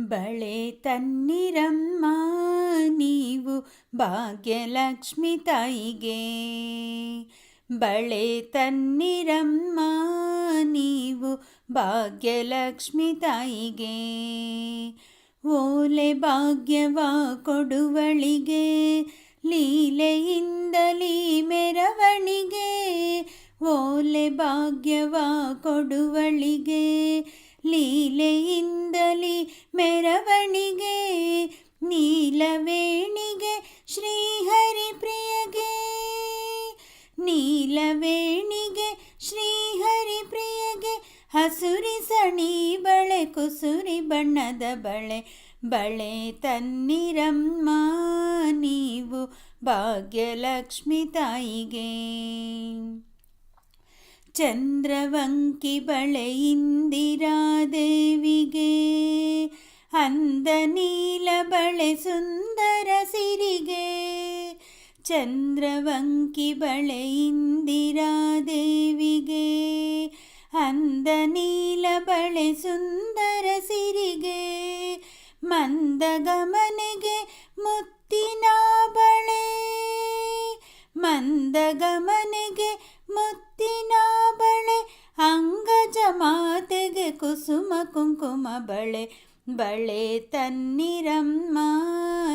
ಬಳೆ ತನ್ನಿರಮ್ಮ, ನೀವು ಭಾಗ್ಯಲಕ್ಷ್ಮಿ ತಾಯಿಗೆ. ಬಳೆ ತನ್ನಿರಮ್ಮ, ನೀವು ಭಾಗ್ಯಲಕ್ಷ್ಮಿ ತಾಯಿಗೆ. ಓಲೆ ಭಾಗ್ಯವ ಕೊಡುವಳಿಗೆ, ಲೀಲೆಯಿಂದಲೀ ಮೆರವಣಿಗೆ. ಓಲೆ ಭಾಗ್ಯವ ಕೊಡುವಳಿಗೆ ಲೀಲೆಯಿಂದಲಿ ಮೆರವಣಿಗೆ, ನೀಲವೇಣಿಗೆ ಶ್ರೀಹರಿ ಪ್ರಿಯಗೆ. ನೀಲವೇಣಿಗೆ ಶ್ರೀಹರಿ ಪ್ರಿಯಗೆ, ಹಸುರಿ ಸಣಿ ಬಳೆ, ಕುಸುರಿ ಬಣ್ಣದ ಬಳೆ ಬಳೆ ತನ್ನಿರಮ್ಮ ನೀವು ಭಾಗ್ಯಲಕ್ಷ್ಮಿ ತಾಯಿಗೆ. ಚಂದ್ರವಂಕಿ ಬಳೆ ಇಂದಿರಾದೇವಿಗೆ, ಅಂದ ನೀಲ ಬಳೆ ಸುಂದರ ಸಿರಿಗೆ. ಚಂದ್ರವಂಕಿ ಬಳೆ ಇಂದಿರಾದೇವಿಗೆ, ಅಂದ ನೀಲ ಬಳೆ ಸುಂದರ ಸಿರಿಗೆ. ಮಂದಗಮನೆಗೆ ಮುತ್ತಿನ ಬಳೆ, ಮಂದಗಮನೆಗೆ ಕುಸುಮ ಕುಂಕುಮ ಬಳೆ ಬಳೆ ತನ್ನಿರಮ್ಮ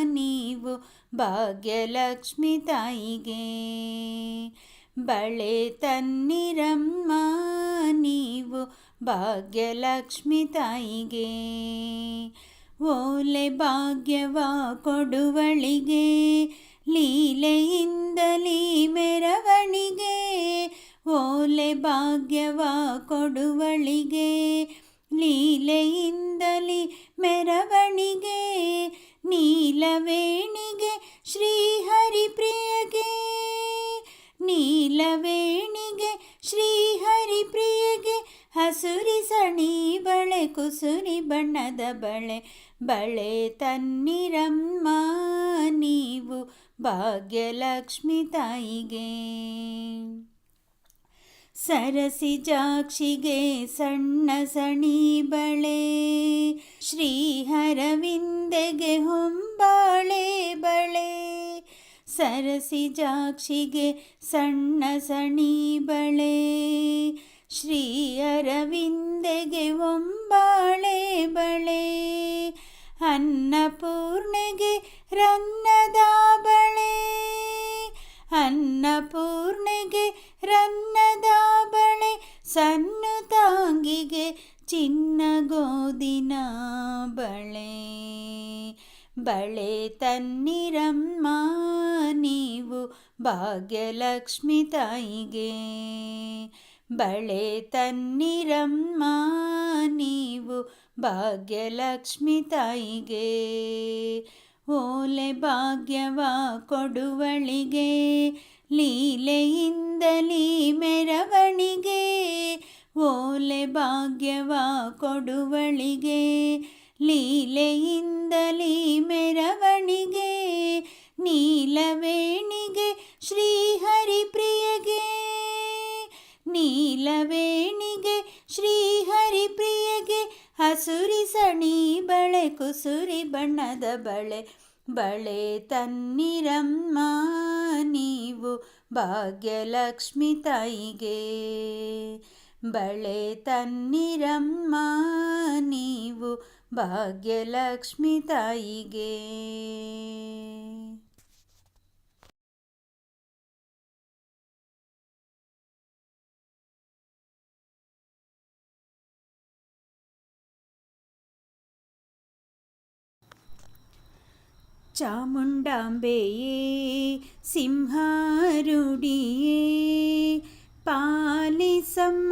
ನೀವು ಭಾಗ್ಯಲಕ್ಷ್ಮಿ ತಾಯಿಗೆ. ಬಳೆ ತನ್ನಿರಮ್ಮ ನೀವು ಭಾಗ್ಯಲಕ್ಷ್ಮಿ ತಾಯಿಗೆ. ಓಲೆ ಭಾಗ್ಯವ ಕೊಡುವಳಿಗೆ, ಲೀಲೆಯಿಂದಲೀ ಮೆರವಣಿಗೆ. ಓಲೆ ಭಾಗ್ಯವ ಕೊಡುವಳಿಗೆ, ಲೀಲೆಯಿಂದಲಿ ಮೆರವಣಿಗೆ, ನೀಲವೇಣಿಗೆ ಶ್ರೀಹರಿಪ್ರಿಯಗೆ ನೀಲವೇಣಿಗೆ ಶ್ರೀಹರಿಪ್ರಿಯಗೆ, ಹಸುರಿ ಸಣಿ ಬಳೆ, ಕುಸುರಿ ಬಣ್ಣದ ಬಳೆ ಬಳೆ ತನ್ನಿರಮ್ಮ ನೀವು ಭಾಗ್ಯಲಕ್ಷ್ಮಿ ತಾಯಿಗೆ. ಸರಸಿ ಜಾಕ್ಷಿಗೆ ಸಣ್ಣ ಸಣಿ ಬಳೆ, ಶ್ರೀಹರವಿಂದೆಗೆ ಹೊಂಬಾಳೆ ಬಳೆ, ಸರಸಿ ಜಾಕ್ಷಿಗೆ ಸಣ್ಣ ಸಣಿ ಬಳೆ ಶ್ರೀ ಅರವಿಂದೆಗೆ ಒಂಬಾಳೆ ಬಳೆ, ಅನ್ನಪೂರ್ಣೆಗೆ ರನ್ನದ ಬಳೆ, ಅನ್ನಪೂರ್ಣೆಗೆ ರನ್ನದ ಬಳೆ ಸಣ್ಣ ತಾಂಗಿಗೆ ಚಿನ್ನ ಗೋದಿನ ಬಳೆ. ಬಳೆ ತನ್ನಿರಮ್ಮ ನೀವು ಭಾಗ್ಯಲಕ್ಷ್ಮಿ ತಾಯಿಗೆ. ಬಳೆ ತನ್ನಿರಮ್ಮ ನೀವು ಭಾಗ್ಯಲಕ್ಷ್ಮಿ ತಾಯಿಗೆ. ಓಲೆ ಭಾಗ್ಯವ ಕೊಡುವಳಿಗೆ ಲೀಲೆಯಿಂದಲೀ ಮೆರವಣಿಗೆ, ಓಲೆ ಭಾಗ್ಯವ ಕೊಡುವಳಿಗೆ. ಲೀಲೆಯಿಂದಲೀ ಮೆರವಣಿಗೆ, ನೀಲವೇಣಿಗೆ ಶ್ರೀಹರಿಪ್ರಿಯಗೆ. ನೀಲವೇಣಿಗೆ ಶ್ರೀಹರಿಪ್ರಿಯಗೆ, ಹಸುರಿ ಸಣಿ ಬಳೆ ಕುಸುರಿ ಬಣ್ಣದ ಬಳೆ. ಬಳೆ ತನ್ನಿರಮ್ಮ ನೀವು ಭಾಗ್ಯಲಕ್ಷ್ಮಿ ತಾಯಿಗೆ. ಬಳೆ ತನ್ನಿರಮ್ಮ ನೀವು ಭಾಗ್ಯಲಕ್ಷ್ಮಿ ತಾಯಿಗೆ. ചാമുണ്ടാമ്പേയേ സിംഹാരുടിയേ പാലിസമ്മ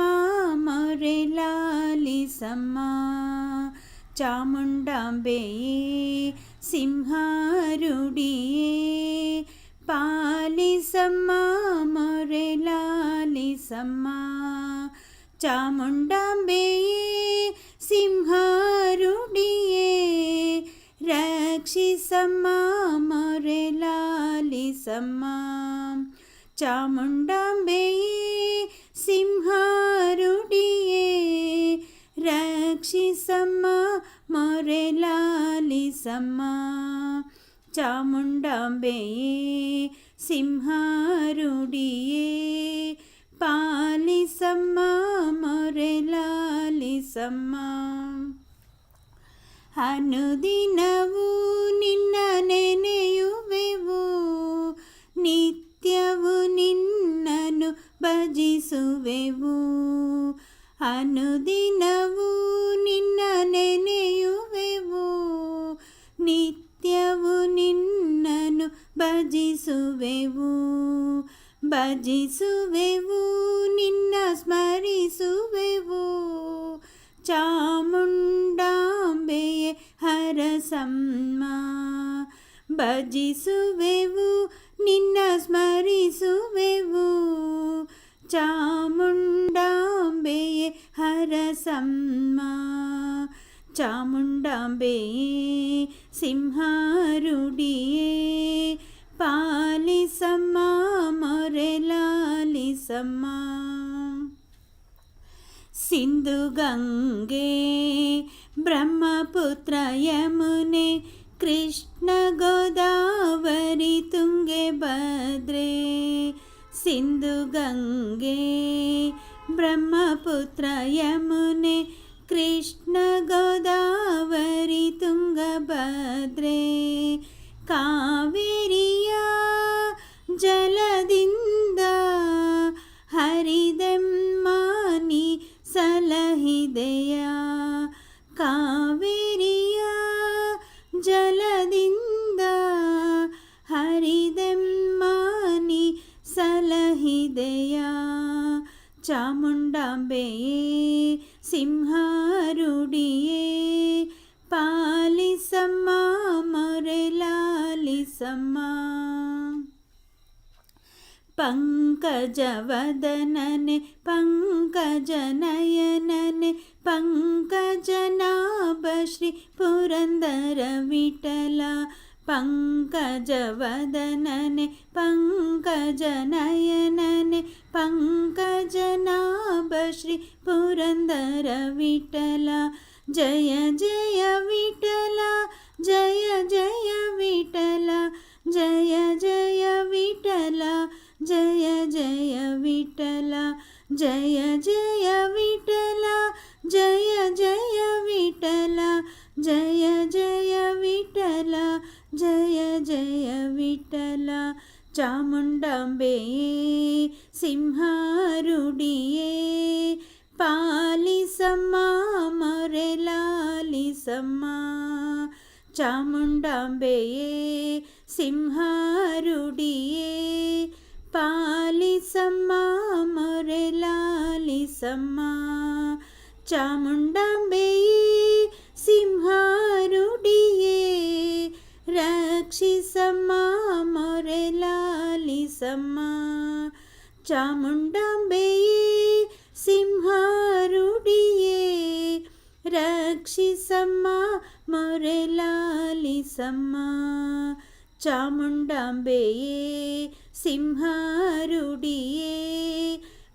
മൊരലാലിസമ്മ ചാമുണ്ടാമ്പേയേ സിംഹാരുടിയേ പാലിസമ്മ മൊരലാലിസമ്മ ചാമുണ്ടാമ്പേയേ സിംഹാരുടിയേ ಚಾಮುಂಡಾಂಬೆಯೇ ಸಿಂಹಾರುಡಿಯೇ ರಕ್ಷಿಸಮ್ಮ ಮೊರೆಲಾಲಿಸಮ್ಮ ಚಾಮುಂಡಾಂಬೆಯೇ ಸಿಂಹಾರುಡಿಯೇ ರಕ್ಷಿಸಮ್ಮ ಮೊರೆಲಾಲಿಸಮ್ಮ ಪಾಲಿಸಮ್ಮ ಚಾಮುಂಡಾಂಬೆಯೇ ಸಿಂಹಾರುಡಿಯೇ ಪಾಲಿಸಮ್ಮ ಮೊರೆಲಾಲಿಸಮ್ಮ ಅನುದಿನವೂ ನಿನ್ನ ನೆನೆಯುವೆವು. ನಿತ್ಯವು ನಿನ್ನನು ಭಜಿಸುವೆವು. ಅನುದಿನವೂ ನಿನ್ನ ನೆನೆಯುವೆವು. ನಿತ್ಯವು ನಿನ್ನನು ಭಜಿಸುವೆವು. ಭಜಿಸುವೆವು, ನಿನ್ನ ಸ್ಮರಿಸುವೆವು. ಚಾಮುಂಡಾಂಬೆಯೇ ಹರಸಮ್ಮ ಭಜಿಸುವೆವು ನಿನ್ನ ಸ್ಮರಿಸುವೆವು ಚಾಮುಂಡಾಂಬೆಯೇ ಹರಸಮ್ಮ ಚಾಮುಂಡಾಂಬೆಯೇ ಸಿಂಹಾರುಡಿಯೇ ಪಾಲಿಸಮ್ಮ ಮೊರೆಲಾಲಿಸಮ್ಮ സിന്ധുഗംഗേ ബ്രഹ്മപുത്ര യമുനെ കൃഷ്ണ ഗോദാവരി തുംഗെ ഭദ്രേ. സിന്ധുഗംഗേ ബ്രഹ്മപുത്ര യമുനെ കൃഷ്ണ ഗോദാവരി തുംഗ ഭദ്രേ. കാവേരിയ ജലദിൻ ಸಲಹಿದೆಯ ಕಾವೇರಿಯ ಜಲದಿಂದ ಹರಿದೆಮ್ಮಾನಿ ಸಲಹಿದೆಯ ಚಾಮುಂಡಾಂಬೆಯೇ ಸಿಂಹಾರುಡಿಯೇ ಪಾಲಿಸಮ್ಮ ಮೊರೆಲಾಲಿಸಮ್ಮ पङ्कजवदनने पङ्कजनयनने पङ्कजनाभश्री पुरन्दरविठला पङ्कजवदनने पङ्कजनयनने पङ्कजनाभश्री पुरन्दरविठला जय जय विठला जय जय विठला जय जय विठला జయ జయ విఠల జయ జయ విఠల జయ జయ విఠల జయ జయ విఠల జయ జయ విఠల. ಚಾಮುಂಡಾಂಬೆ ಸಿಂಹಾರುಡಿಯೇ ಪಾಲಿಸಮ್ಮ ಮೊರೆಲಾಲಿಸಮ್ಮ ಚಾಮುಂಡಾಂಬೆಯೇ ಸಿಂಹಾರುಡಿಯೇ ಪಾಲಿಸಮ್ಮ ಮೊರೆಲಾಲಿಸಮ್ಮ ಚಾಮುಂಡಾಂಬೆಯೇ ಸಿಂಹಾರುಡಿಯೇ ರಕ್ಷಿಸಮ್ಮ ಮೊರೆಲಾಲಿಸಮ್ಮ ಚಾಮುಂಡಾಂಬೆಯೇ ಸಿಂಹಾರುಡಿಯೇ ರಕ್ಷಿಸಮ್ಮ ಮೊರೆಲಾಲಿಸಮ್ಮ ಚಾಮುಂಡಾಂಬೆಯೇ ಸಿಂಹಾರುಡಿಯೇ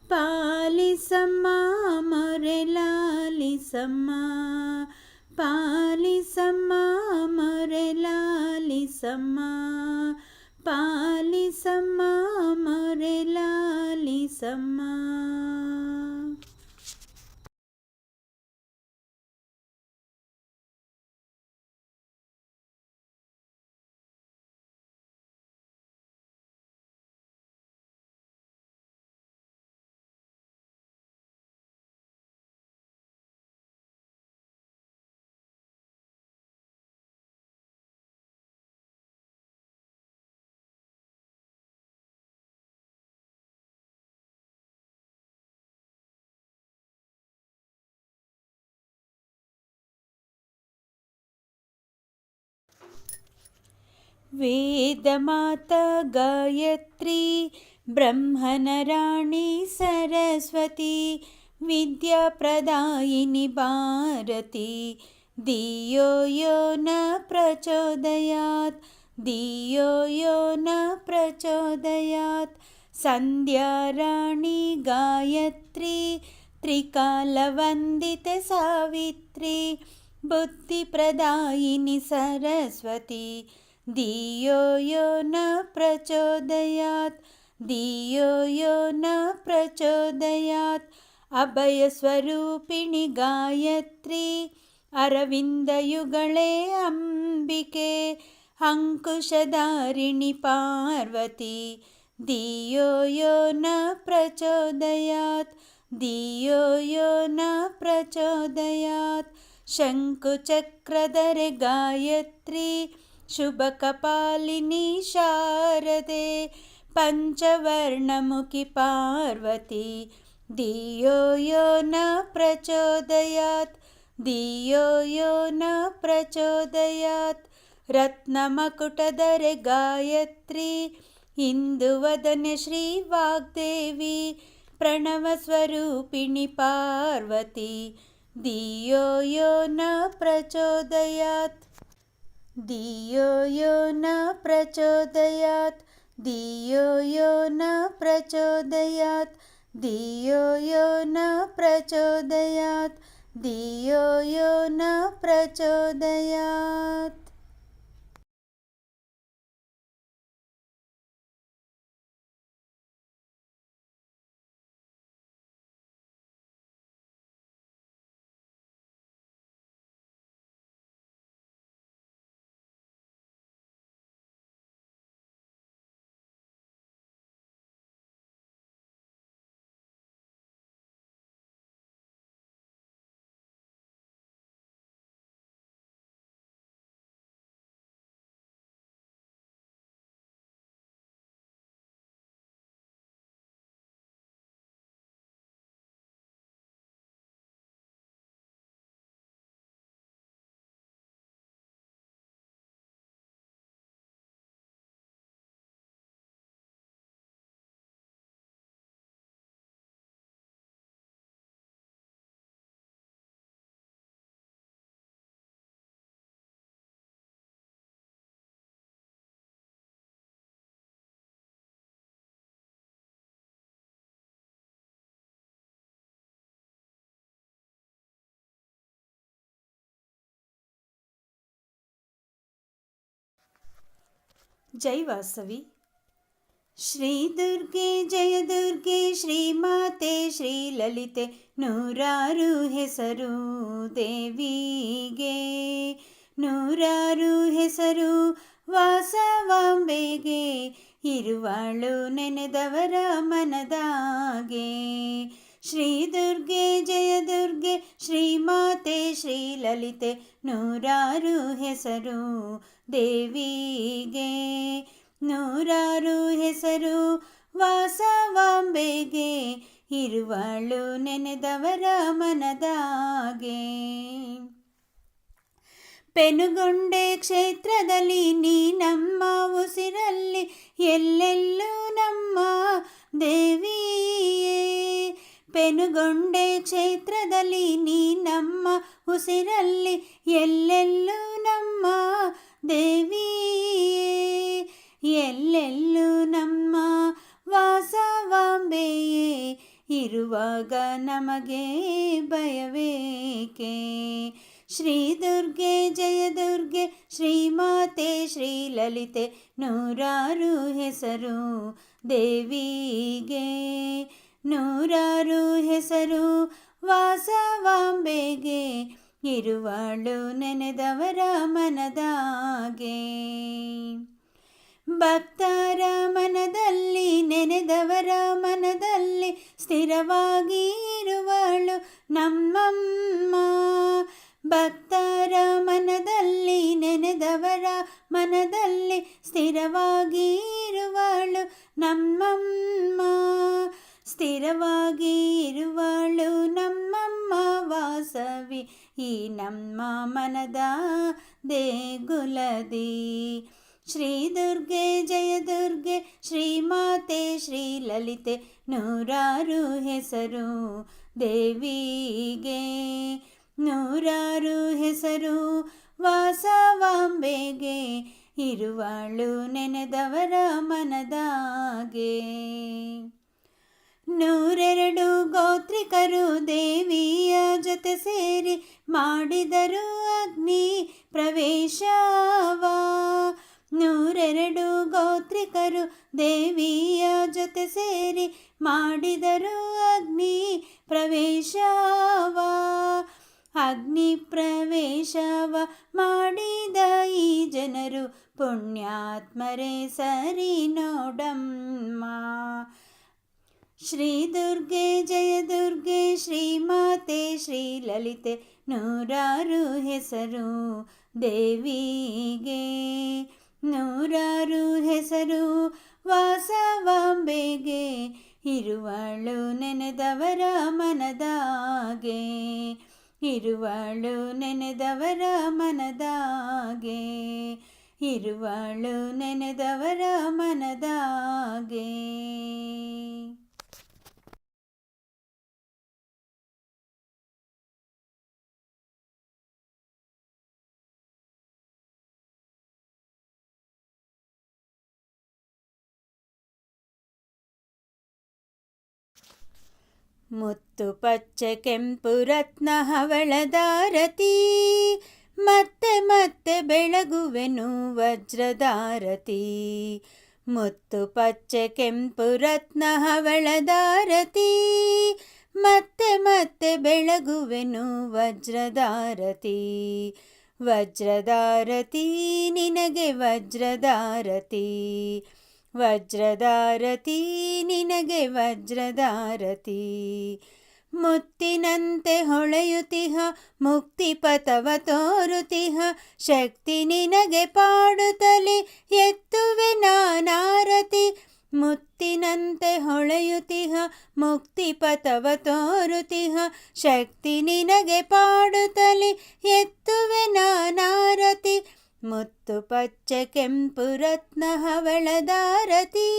ಪಾಲಿಸಮ್ಮ ಮೊರೆಲಾಲಿಸಮ್ಮ ಪಾಲಿಸಮ್ಮ ಮೊರೆಲಾಲಿಸಮ್ಮ ಪಾಲಿಸಮ್ಮ ಮೊರೆಲಾಲಿಸಮ್ಮ वेदमाता गायत्री ब्रह्मनराणि सरस्वती विद्याप्रदायिनि भारती। धियो यो न प्रचोदयात् धियो यो न प्रचोदयात्। सन्ध्याराणि गायत्री त्रिकालवन्दिते सावित्री बुद्धिप्रदायिनि सरस्वती धियो यो न प्रचोदयात्। धियो यो न प्रचोदयात्। अभयस्वरूपिणि गायत्री अरविन्दयुगळे अम्बिके अङ्कुशधारिणि पार्वती। धियो यो न प्रचोदयात्। धियो यो न प्रचोदयात्। शङ्कुचक्रधरे गायत्री शुभकपालिनी शारदे पञ्चवर्णमुखि पार्वती धियो यो न प्रचोदयात् धियो यो न प्रचोदयात्। रत्नमकुटधरे गायत्री इन्दुवदने श्रीवाग्देवी प्रणवस्वरूपिणि पार्वती धियो यो न प्रचोदयात् धियो यो न प्रचोदयात् धियो यो न प्रचोदयात् धियो यो न प्रचोदयात् धियो यो न प्रचोदयात् ಜೈ ವಾಸವಿ ಶ್ರೀ ದುರ್ಗೆ ಜಯ ದುರ್ಗೆ ಶ್ರೀಮಾತೆ ಶ್ರೀ ಲಲಿತೆ ನೂರಾರು ಹೆಸರು ದೇವಿಗೆ ನೂರಾರು ಹೆಸರು ವಾಸವಾಂಬೆಗೆ ಇರುವಾಳು ನೆನೆದವರ ಮನದಾಗೆ ಶ್ರೀ ದುರ್ಗೆ ಜಯ ದುರ್ಗೆ ಶ್ರೀಮಾತೆ ಶ್ರೀ ಲಲಿತೆ ನೂರಾರು ಹೆಸರು ದೇವಿಗೆ ನೂರಾರು ಹೆಸರು ವಾಸವಾಂಬೆಗೆ, ಇರುವಳು ನೆನೆದವರ ಮನದಾಗೆ. ಪೆನುಗೊಂಡೆ ಕ್ಷೇತ್ರದಲ್ಲಿ ನೀ ನಮ್ಮ ಉಸಿರಲ್ಲಿ ಎಲ್ಲೆಲ್ಲೂ ನಮ್ಮ ದೇವಿಯೇ. ಪೆನುಗೊಂಡೆ ಕ್ಷೇತ್ರದಲ್ಲಿ ನೀ ನಮ್ಮ ಉಸಿರಲ್ಲಿ ಎಲ್ಲೆಲ್ಲೂ ನಮ್ಮ ದೇವಿಯೇ. ಎಲ್ಲೆಲ್ಲೂ ನಮ್ಮ ವಾಸವಾಂಬೆಯೇ, ಇರುವಾಗ ನಮಗೆ ಭಯವೇಕೆ? ಶ್ರೀ ದುರ್ಗೆ ಜಯ ದುರ್ಗೆ, ಶ್ರೀಮಾತೆ ಶ್ರೀ ಲಲಿತೆ ನೂರಾರು ಹೆಸರು ದೇವಿಗೆ. ನೂರಾರು ಹೆಸರು ವಾಸವಾಂಬೆಗೆ, ಇರುವಳು ನೆನೆದವರ ಮನದಾಗೆ. ಭಕ್ತರ ಮನದಲ್ಲಿ ನೆನೆದವರ ಮನದಲ್ಲಿ ಸ್ಥಿರವಾಗಿ ಇರುವಳು ನಮ್ಮಮ್ಮ ಭಕ್ತರ ಮನದಲ್ಲಿ ನೆನೆದವರ ಮನದಲ್ಲಿ ಸ್ಥಿರವಾಗಿ ಇರುವಳು ನಮ್ಮಮ್ಮ ಸ್ಥಿರವಾಗಿ ಇರುವಳು ನಮ್ಮಮ್ಮ ವಾಸವಿ ಈ ನಮ್ಮ ಮನದ ದೇಗುಲದಿ ಶ್ರೀ ದುರ್ಗೆ ಜಯ ದುರ್ಗೆ ಶ್ರೀಮಾತೆ ಶ್ರೀ ಲಲಿತೆ, ನೂರಾರು ಹೆಸರು ದೇವಿಗೆ. ನೂರಾರು ಹೆಸರು ವಾಸವಾಂಬೆಗೆ, ಇರುವಳು ನೆನೆದವರ ಮನದಾಗೆ. ನೂರೆರಡು ಗೋತ್ರಿಕರು ದೇವಿಯ ಜೊತೆ ಸೇರಿ ಮಾಡಿದರು ಅಗ್ನಿ ಪ್ರವೇಶವ. ನೂರೆರಡು ಗೋತ್ರಿಕರು ದೇವಿಯ ಜೊತೆ ಸೇರಿ ಮಾಡಿದರು ಅಗ್ನಿ ಪ್ರವೇಶವ. ಅಗ್ನಿ ಪ್ರವೇಶವ ಮಾಡಿದ ಈ ಜನರು ಪುಣ್ಯಾತ್ಮರೇ ಸರಿ ನೋಡಮ್ಮ. ಶ್ರೀ ದುರ್ಗೆ ಜಯ ದುರ್ಗೆ, ಶ್ರೀ ಮಾತೆ ಶ್ರೀ ಲಲಿತೆ ನೂರಾರು ಹೆಸರು ದೇವಿಗೆ. ನೂರಾರು ಹೆಸರು ವಾಸವಾಂಬೆಗೆ ಇರುವಳು ನೆನೆದವರ ಮನದಾಗೆ ಇರುವಳು ನೆನೆದವರ ಮನದಾಗೆ ಇರುವಳು ನೆನೆದವರ ಮನದಾಗೆ. ಮುತ್ತು ಪಚ್ಚೆ ಕೆಂಪು ರತ್ನ ಹವಳದಾರತಿ, ಮತ್ತೆ ಮತ್ತೆ ಬೆಳಗುವೆನು ವಜ್ರದಾರತಿ ಮುತ್ತು ಪಚ್ಚೆ ಕೆಂಪು ರತ್ನ ಹವಳದಾರತಿ, ಮತ್ತೆ ಮತ್ತೆ ಬೆಳಗುವೆನು ವಜ್ರದಾರತಿ ವಜ್ರದಾರತಿ, ನಿನಗೆ ವಜ್ರದಾರತಿ. ವಜ್ರದಾರತಿ ನಿನಗೆ ವಜ್ರದಾರತಿ ಮುತ್ತಿನಂತೆ ಹೊಳೆಯುತಿಹ ಮುಕ್ತಿಪತವ ತೋರುತಿಹ. ಶಕ್ತಿ ನಿನಗೆ ಪಾಡುತ್ತಲೇ, ಎತ್ತುವೆ ನಾನಾರತಿ. ಮುತ್ತಿನಂತೆ ಹೊಳೆಯುತಿಹ ಮುಕ್ತಿಪತವ ತೋರುತಿಹ. ಶಕ್ತಿ ನಿನಗೆ ಪಾಡುತ್ತಲೇ, ಎತ್ತುವೆ ನಾನಾರತಿ. ಮುತ್ತು ಪಚ್ಚೆ ಕೆಂಪು ರತ್ನ ಹವಳದಾರತಿ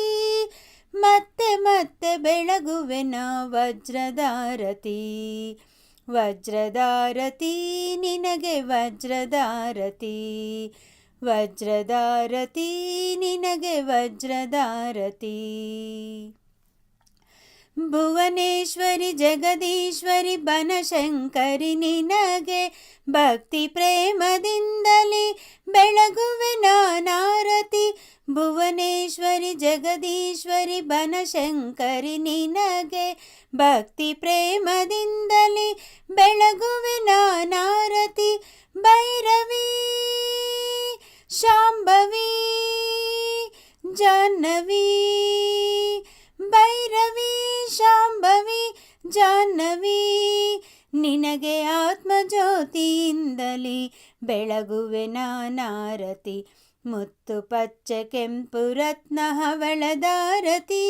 ಮತ್ತೆ ಮತ್ತೆ ಬೆಳಗುವೆನ ವಜ್ರದಾರತಿ ವಜ್ರದಾರತಿ ನಿನಗೆ ವಜ್ರದಾರತಿ ವಜ್ರದಾರತಿ ನಿನಗೆ ವಜ್ರದಾರತಿ ಭುವನೇಶ್ವರಿ ಜಗದೀಶ್ವರಿ ಬನಶಂಕರಿ ನಿನಗೆ ಭಕ್ತಿ ಪ್ರೇಮದಿಂದಲೇ ಬೆಳಗುವೆ ನಾನಾರತಿ ಭುವನೇಶ್ವರಿ ಜಗದೀಶ್ವರಿ ಬನಶಂಕರಿ ನಿನಗೆ ಭಕ್ತಿ ಪ್ರೇಮದಿಂದಲೇ ಬೆಳಗುವೆ ನಾನಾರತಿ ಭೈರವಿ ಶಾಂಭವಿ ಜಾಹ್ನವಿ ಭೈರವಿ, ಶಾಂಭವಿ, ಜಾಹ್ನವಿ, ನಿನಗೆ ಆತ್ಮಜ್ಯೋತಿಯಿಂದಲೇ ಬೆಳಗುವೆ ನಾನಾರತಿ, ಮುತ್ತು ಪಚ್ಚ ಕೆಂಪು ರತ್ನ ಹವಳದಾರತಿ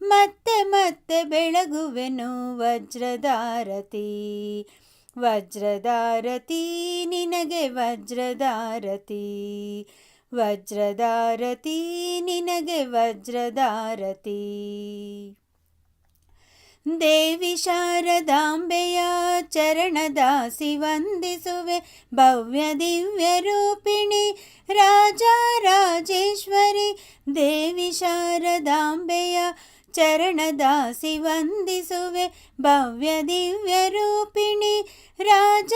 ಮತ್ತೆ ಮತ್ತೆ ಬೆಳಗುವೆನು ವಜ್ರದಾರತಿ ವಜ್ರದಾರತಿ ನಿನಗೆ ವಜ್ರದಾರತಿ ವಜ್ರದಾರತಿ ನಿನಗೆ ವಜ್ರದಾರತಿ ದೇವಿ ಶಾರದಾಂಬೆಯ ಚರಣದಾಸಿ ವಂದಿಸುವೆ ಭವ್ಯ ದಿವ್ಯ ರೂಪಿಣಿ ರಾಜ ರಾಜೇಶ್ವರಿ ದೇವಿ ಶಾರದಾಂಬೆಯ ಚರಣದಾಸಿ ವಂದಿಸುವೆ ಭವ್ಯ ದಿವ್ಯ ರೂಪಿಣಿ ರಾಜ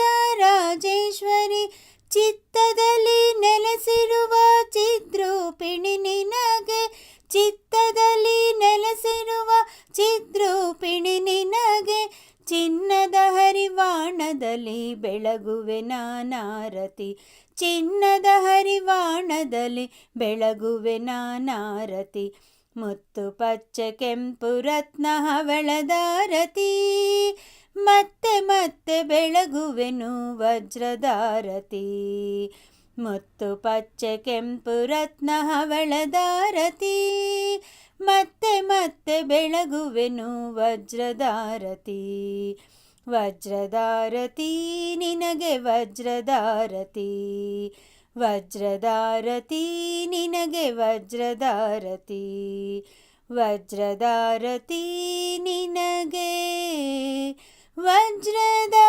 ಹರಿವಾಣದಲ್ಲಿ ಬೆಳಗುವೆ ನಾನಾರತಿ, ಚಿನ್ನದ ಹರಿವಾಣದಲ್ಲಿ ಬೆಳಗುವೆ ನಾನಾರತಿ, ಮುತ್ತು ಪಚ್ಚೆ ಕೆಂಪು ರತ್ನ ಹವಳದಾರತಿ, ಮತ್ತೆ ಮತ್ತೆ ಬೆಳಗುವೆನು ವಜ್ರದಾರತಿ ಮುತ್ತು ಪಚ್ಚೆ ಕೆಂಪು ರತ್ನ ಹವಳದಾರತಿ, ಮತ್ತೆ ಮತ್ತೆ ಬೆಳಗುವೆನು ವಜ್ರದಾರತಿ ವಜ್ರದಾರತಿ ನಿನಗೆ ವಜ್ರದಾರತಿ ವಜ್ರದಾರತಿ ನಿನಗೆ ವಜ್ರದಾರತಿ ವಜ್ರದಾರತಿ ನಿನಗೆ ವಜ್ರದಾರತಿ